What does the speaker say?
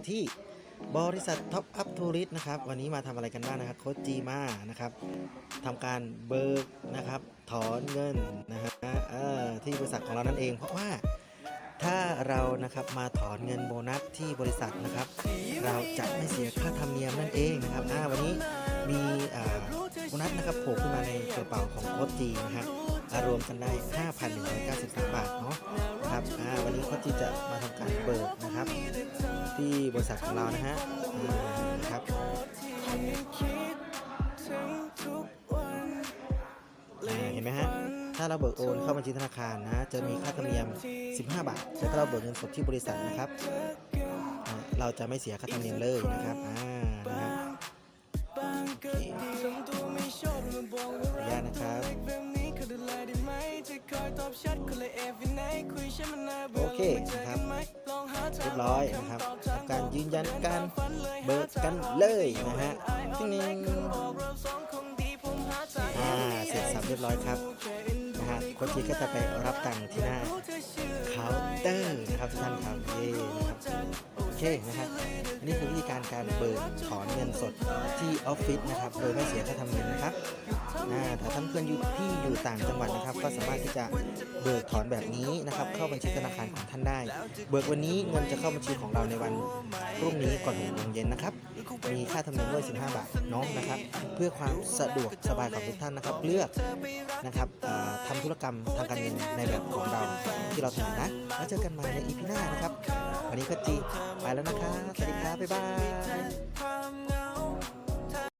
อยู่ที่บริษัทท็อปอัพทัวริสนะครับ วันนี้มาทำอะไรกันบ้างนะครับโค้ชจีมานะครับทำการเบิกนะครับ ถอนเงินนะฮะที่บริษัทของเรานั่นเอง เพราะว่า ถ้าเรานะครับมาถอนเงินโบนัสที่บริษัทนะครับ เราจะไม่เสียค่าธรรมเนียมนั่นเองนะครับอ่าวันนี้มีอ่าโบนัสนะครับโผล่ขึ้นมาในกระเป๋าของโค้ชจีนะฮะอ่ารวมกันได้ 5,193 บาทเนาะครับอ่าวันนี้โค้ชจีจะมาทำการเบิกนะครับ ที่บริษัทของเรานะฮะนะครับเห็นไหมฮะ ถ้าเราเบิกโอนเข้าบัญชีธนาคารนะ จะมีค่าธรรมเนียม 15 บาท แต่ถ้าเราเบิกเงินสดที่บริษัทนะครับอ่าเราจะไม่เสียค่าธรรมเนียมเลยนะครับอ่านะฮะโอเคขออนุญาตนะครับโอเคนะครับเรียบร้อยนะครับทำการยืนยันการเบิกกันเลยนะฮะติ๊งนิงอ่าเสร็จสับเรียบร้อยครับ นะฮะโค้ชจีก็จะไปรับตังค์ที่หน้าเคาน์เตอร์นะครับทุกท่านครับเย่นะครับ เคนะครับอันนี้คือวิธีการการเบิกถอนเงินสดที่ออฟฟิศนะครับโดยไม่เสียค่าธรรมเนียมนะครับอ่าถ้าท่านเพื่อนอยู่ที่อยู่ต่างจังหวัดนะครับ ก็สามารถที่จะเบิกถอนแบบนี้นะครับ เข้าบัญชีธนาคารของท่านได้ เบิกวันนี้เงินจะเข้าบัญชีของเราในวันพรุ่งนี้ก่อนหกโมงเย็นนะครับ มีค่าธรรมเนียมด้วย 15 บาทเน้องนะครับ เพื่อความสะดวกสบายของทุกท่านนะครับ เลือกนะครับทำธุรกรรมทางการเงินในแบบของเราที่เราถนัดนะ แล้วเจอกันใหม่ในอีพีหน้า นี้ก็จีไปแล้วนะคะ สวัสดีครับบ๊ายบาย